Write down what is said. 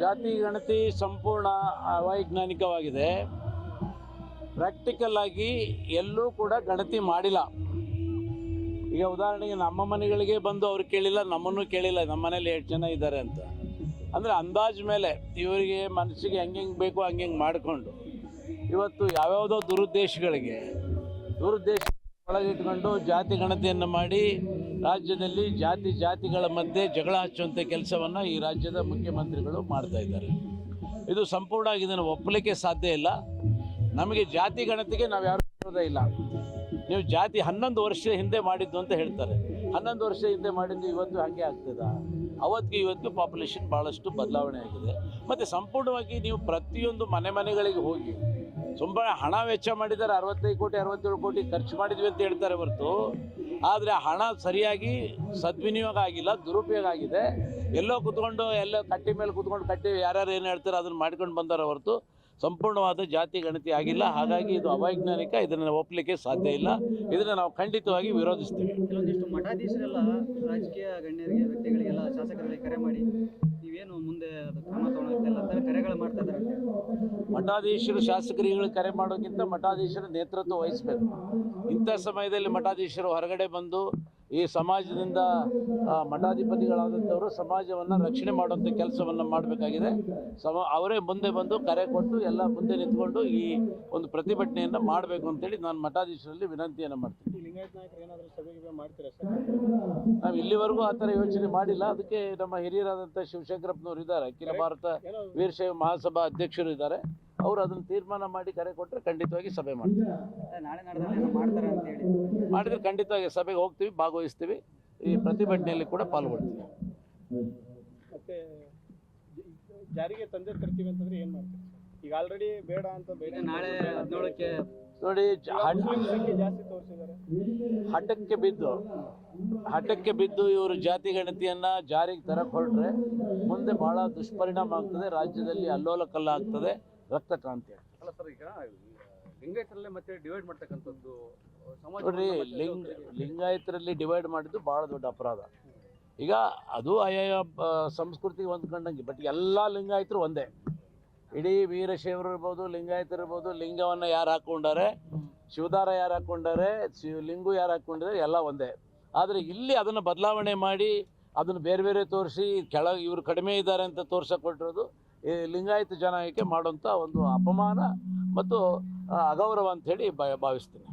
ಜಾತಿ ಗಣತಿ ಸಂಪೂರ್ಣ ಅವೈಜ್ಞಾನಿಕವಾಗಿದೆ ಪ್ರಾಕ್ಟಿಕಲ್ ಆಗಿ ಎಲ್ಲೂ ಕೂಡ ಗಣತಿ ಮಾಡಿಲ್ಲ. ಈಗ ಉದಾಹರಣೆಗೆ ನಮ್ಮ ಮನೆಗಳಿಗೆ ಬಂದು ಅವ್ರು ಕೇಳಿಲ್ಲ, ನಮ್ಮನ್ನು ಕೇಳಿಲ್ಲ, ನಮ್ಮ ಮನೇಲಿ ಎಷ್ಟು ಜನ ಇದ್ದಾರೆ ಅಂತ. ಅಂದರೆ ಅಂದಾಜು ಮೇಲೆ ಇವರಿಗೆ ಮನಸ್ಸಿಗೆ ಹೆಂಗೆ ಬೇಕೋ ಬೇಕು ಹಂಗೆ ಹೆಂಗೆ ಮಾಡಿಕೊಂಡು. ಇವತ್ತು ಯಾವ್ಯಾವುದೋ ದುರುದ್ದೇಶಗಳಿಗೆ, ದುರುದ್ದೇಶ ಒಳಗಿಟ್ಕೊಂಡು ಜಾತಿ ಗಣತಿಯನ್ನು ಮಾಡಿ ರಾಜ್ಯದಲ್ಲಿ ಜಾತಿ ಜಾತಿಗಳ ಮಧ್ಯೆ ಜಗಳ ಹಚ್ಚುವಂಥ ಕೆಲಸವನ್ನು ಈ ರಾಜ್ಯದ ಮುಖ್ಯಮಂತ್ರಿಗಳು ಮಾಡ್ತಾ ಇದ್ದಾರೆ. ಇದು ಸಂಪೂರ್ಣವಾಗಿ ಇದನ್ನು ಒಪ್ಪಲಿಕ್ಕೆ ಸಾಧ್ಯ ಇಲ್ಲ. ನಮಗೆ ಜಾತಿ ಗಣತಿಗೆ ನಾವು ಯಾರು ವಿರೋಧ ಇಲ್ಲ. ನೀವು ಜಾತಿ ಹನ್ನೊಂದು ವರ್ಷ ಹಿಂದೆ ಮಾಡಿದ್ದು ಅಂತ ಹೇಳ್ತಾರೆ. ಹನ್ನೊಂದು ವರ್ಷ ಹಿಂದೆ ಮಾಡಿದ್ದು ಇವತ್ತು ಹಾಗೆ ಆಗ್ತದ? ಅವತ್ತಿಗೆ ಇವತ್ತು ಪಾಪ್ಯುಲೇಷನ್ ಭಾಳಷ್ಟು ಬದಲಾವಣೆ ಆಗಿದೆ. ಮತ್ತು ಸಂಪೂರ್ಣವಾಗಿ ನೀವು ಪ್ರತಿಯೊಂದು ಮನೆ ಮನೆಗಳಿಗೆ ಹೋಗಿ ತುಂಬ ಹಣ ವೆಚ್ಚ ಮಾಡಿದ್ದಾರೆ, ಅರವತ್ತೈದು ಕೋಟಿ, ಅರವತ್ತೇಳು ಕೋಟಿ ಖರ್ಚು ಮಾಡಿದ್ವಿ ಅಂತ ಹೇಳ್ತಾರೆ ಹೊರತು. ಆದರೆ ಹಣ ಸರಿಯಾಗಿ ಸದ್ವಿನಿಯೋಗ ಆಗಿಲ್ಲ, ದುರುಪಯೋಗ ಆಗಿದೆ. ಎಲ್ಲೋ ಕುತ್ಕೊಂಡು, ಎಲ್ಲೋ ಕಟ್ಟಿ ಮೇಲೆ ಕುತ್ಕೊಂಡು ಕಟ್ಟಿ ಯಾರ್ಯಾರು ಏನು ಹೇಳ್ತಾರೆ ಅದನ್ನು ಮಾಡ್ಕೊಂಡು ಬಂದಾರ ಹೊರತು ಸಂಪೂರ್ಣವಾದ ಜಾತಿ ಗಣತಿ ಆಗಿಲ್ಲ. ಹಾಗಾಗಿ ಇದು ಅವೈಜ್ಞಾನಿಕ, ಇದನ್ನು ಒಪ್ಪಲಿಕ್ಕೆ ಸಾಧ್ಯ ಇಲ್ಲ. ಇದನ್ನು ನಾವು ಖಂಡಿತವಾಗಿ ವಿರೋಧಿಸ್ತೀವಿ. ಕೆಲವೊಂದಿಷ್ಟು ಮಠಾಧೀಶರೆಲ್ಲ ರಾಜಕೀಯ ಗಣ್ಯರಿಗೆ, ವ್ಯಕ್ತಿಗಳಿಗೆಲ್ಲ ಶಾಸಕರಿಗೆ ಕರೆ ಮಾಡಿ, ನೀವೇನು ಮುಂದೆ ಕ್ರಮ ತಗೊಳ್ತಿಲ್ಲ ಕರೆಗಳು ಮಾಡ್ತಾ. ಮಠಾಧೀಶರು ಶಾಸಕರುಗಳು ಕರೆ ಮಾಡೋಕ್ಕಿಂತ ಮಠಾಧೀಶರ ನೇತೃತ್ವ ವಹಿಸಬೇಕು. ಇಂಥ ಸಮಯದಲ್ಲಿ ಮಠಾಧೀಶರು ಹೊರಗಡೆ ಬಂದು ಈ ಸಮಾಜದಿಂದ ಮಠಾಧಿಪತಿಗಳಾದಂಥವರು ಸಮಾಜವನ್ನು ರಕ್ಷಣೆ ಮಾಡುವಂಥ ಕೆಲಸವನ್ನು ಮಾಡಬೇಕಾಗಿದೆ. ಸಮ ಅವರೇ ಮುಂದೆ ಬಂದು ಕರೆ ಕೊಟ್ಟು ಎಲ್ಲ ಮುಂದೆ ನಿಂತ್ಕೊಂಡು ಈ ಒಂದು ಪ್ರತಿಭಟನೆಯನ್ನು ಮಾಡಬೇಕು ಅಂತೇಳಿ ನಾನು ಮಠಾಧೀಶರಲ್ಲಿ ವಿನಂತಿಯನ್ನು ಮಾಡ್ತೀನಿ. ನಾವು ಇಲ್ಲಿವರೆಗೂ ಆ ಥರ ಯೋಚನೆ ಮಾಡಿಲ್ಲ. ಅದಕ್ಕೆ ನಮ್ಮ ಹಿರಿಯರಾದಂಥ ಶಿವಶಂಕರಪ್ಪನವರು ಇದ್ದಾರೆ. ಅಖಿಲ ಭಾರತ ವೀರಶೈವ ಮಹಾಸಭಾ ಅಧ್ಯಕ್ಷರು ಇದ್ದಾರೆ. ಅವರು ಅದನ್ನು ತೀರ್ಮಾನ ಮಾಡಿ ಕರೆ ಕೊಟ್ಟರೆ ಖಂಡಿತವಾಗಿ ಸಭೆ ಮಾಡ್ತೀವಿ. ನಾಳೆ ನಾಡ್ದಲ್ಲಿ ಏನೋ ಮಾಡ್ತಾರೆ ಅಂತ ಹೇಳಿ. ಮಾಡಿದ್ರೆ ಖಂಡಿತವಾಗಿ ಸಭೆಗೆ ಹೋಗ್ತೀವಿ ಭಾಗವಹಿಸ್ತೀವಿ ಈ ಪ್ರತಿಭಟನೆಯಲ್ಲಿ ಕೂಡ ಪಾಲ್ಗೊಳ್ತೀವಿ. ಮತ್ತೆ ಜಾರಿಗೆ ತಂದೆ ತರ್ತೀವಿ ಅಂತಂದ್ರೆ ಏನು ಮಾಡ್ತೀವಿ ಈಗ ಆಲ್ರೆಡಿ ಬೇಡ ಅಂತ ಬೇಡ ನಾಳೆ ಹದಿನೇಳಕ್ಕೆ ನೋಡಿ ಜಾಸ್ತಿ ತೋರಿಸಿದ್ದಾರೆ. ಹಠಕ್ಕೆ ಬಿದ್ದು ಹಠಕ್ಕೆ ಬಿದ್ದು ಇವರು ಜಾತಿ ಗಣತಿಯನ್ನು ಜಾರಿಗೆ ತರಕ್ಕೆ ಹೊರಟ್ರೆ ಮುಂದೆ ಬಹಳ ದುಷ್ಪರಿಣಾಮ ಆಗ್ತದೆ ರಾಜ್ಯದಲ್ಲಿ ಅಲ್ಲೋಲ ಕಲ್ಲ ರಕ್ತ ಕ್ರಾಂತಿ ಅಲ್ಲ ಸರ್ ಈಗ ಲಿಂಗಾಯತರಲ್ಲೇ ಮತ್ತೆ ಡಿವೈಡ್ ಮಾಡ್ತಕ್ಕಂಥದ್ದು ಸಮಾಜ ನೋಡ್ರಿ ಲಿಂಗ ಲಿಂಗಾಯತರಲ್ಲಿ ಡಿವೈಡ್ ಮಾಡಿದ್ದು ಭಾಳ ದೊಡ್ಡ ಅಪರಾಧ. ಈಗ ಅದು ಆಯಾಯ ಸಂಸ್ಕೃತಿಗೆ ಹೊಂದ್ಕೊಂಡಂಗೆ ಬಟ್ ಎಲ್ಲ ಲಿಂಗಾಯತರು ಒಂದೇ. ಇಡೀ ವೀರಶೈವರು ಇರ್ಬೋದು ಲಿಂಗಾಯತರು ಇರ್ಬೋದು ಲಿಂಗವನ್ನು ಯಾರು ಹಾಕ್ಕೊಂಡಾರೆ? ಶಿವದಾರ ಯಾರು ಹಾಕ್ಕೊಂಡಾರೆ? ಶಿವ ಲಿಂಗು ಯಾರು ಹಾಕ್ಕೊಂಡಿದ್ದಾರೆ ಎಲ್ಲ ಒಂದೇ. ಆದರೆ ಇಲ್ಲಿ ಅದನ್ನು ಬದಲಾವಣೆ ಮಾಡಿ ಅದನ್ನು ಬೇರೆ ಬೇರೆ ತೋರಿಸಿ ಕೆಳಗೆ ಇವರು ಕಡಿಮೆ ಇದ್ದಾರೆ ಅಂತ ತೋರ್ಸಕ್ಕೆ ಕೊಟ್ಟಿರೋದು ಈ ಲಿಂಗಾಯತ ಜನಾಂಗಕ್ಕೆ ಮಾಡುವಂಥ ಒಂದು ಅಪಮಾನ ಮತ್ತು ಅಗೌರವ ಅಂಥೇಳಿ ಭಾವಿಸ್ತೀನಿ.